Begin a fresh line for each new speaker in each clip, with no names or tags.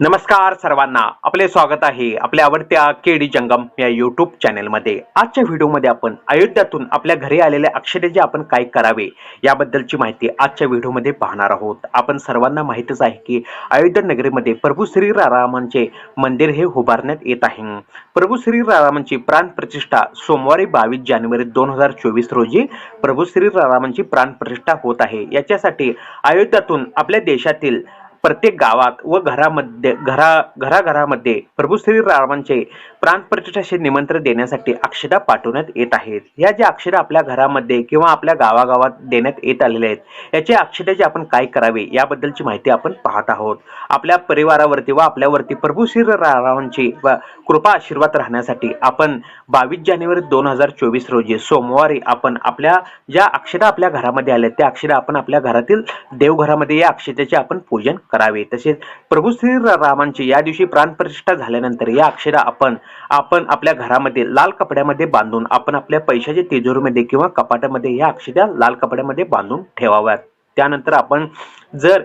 नमस्कार सर्वांना. आपले स्वागत आहे आपल्या आवडत्या केडी जंगम या युट्यूब चॅनेलमध्ये आजच्या व्हिडिओमध्ये आपण अयोध्यातून आपल्या घरी आलेल्या अक्षरेचे आपण काय करावे याबद्दलची माहिती आजच्या व्हिडिओमध्ये पाहणार आहोत. आपण सर्वांना माहितच आहे की अयोध्या नगरीमध्ये प्रभू श्री रामांचे मंदिर हे उभारण्यात येत आहे. प्रभू श्री रामांची प्राण प्रतिष्ठा सोमवारी बावीस जानेवारी दोन हजार चोवीस रोजी प्रभू श्री रामांची प्राण प्रतिष्ठा होत आहे. याच्यासाठी अयोध्यातून आपल्या देशातील प्रत्येक गावात व घरामध्ये घरा घराघरामध्ये प्रभू श्री रामांचे प्राणप्रतिष्ठाचे निमंत्रण देण्यासाठी अक्षरा पाठवण्यात येत आहेत. या ज्या अक्षरा आपल्या घरामध्ये किंवा आपल्या गावागावात देण्यात येत आलेल्या आहेत याच्या अक्षराचे आपण काय करावे याबद्दलची माहिती आपण पाहत आहोत. आपल्या परिवारावरती व आपल्यावरती प्रभू श्री रामांची व कृपा आशीर्वाद राहण्यासाठी आपण बावीस जानेवारी दोन हजार चोवीस रोजी सोमवारी आपण आपल्या ज्या अक्षरा आपल्या घरामध्ये आल्या त्या अक्षरा आपण आपल्या घरातील देवघरामध्ये या अक्षतेचे आपण पूजन करावे. तसेच प्रभू श्री रामांची या दिवशी प्राणप्रतिष्ठा झाल्यानंतर या अक्षरा आपण आपण आपल्या घरामध्ये लाल कपड्यामध्ये बांधून आपण आपल्या पैशाच्या तिजोरीमध्ये किंवा कपाटामध्ये या अक्षरा लाल कपड्यामध्ये बांधून ठेवाव्यात. त्यानंतर आपण जर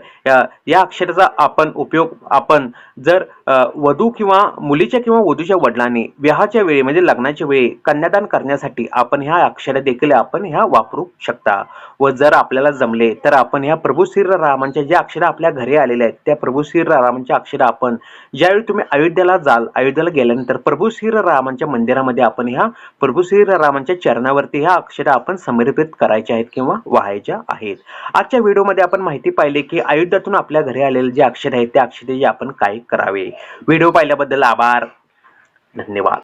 या अक्षराचा आपण उपयोग आपण जर वधू किंवा मुलीच्या किंवा वधूच्या वडिलांनी विवाहाच्या वेळी म्हणजे लग्नाच्या वेळी कन्यादान करण्यासाठी आपण ह्या अक्षर देखील आपण ह्या वापरू शकता. व जर आपल्याला जमले तर आपण ह्या प्रभू श्री रामांच्या ज्या अक्षरं आपल्या घरी आलेल्या आहेत त्या प्रभू श्री रामांच्या अक्षरा आपण ज्यावेळी तुम्ही अयोध्येला जाल अयोध्येला गेल्यानंतर प्रभू श्री रामांच्या मंदिरामध्ये आपण ह्या प्रभू श्री रामांच्या चरणावरती ह्या अक्षरं आपण समर्पित करायच्या आहेत किंवा वाहायच्या आहेत. आजच्या व्हिडिओमध्ये आपण माहिती पाहिली की अयोध्यातून आपल्या घरी आलेले जे अक्षर आहेत त्या अक्षराचे आपण काय करावे? व्हिडिओ पाहिल्याबद्दल आभार. धन्यवाद.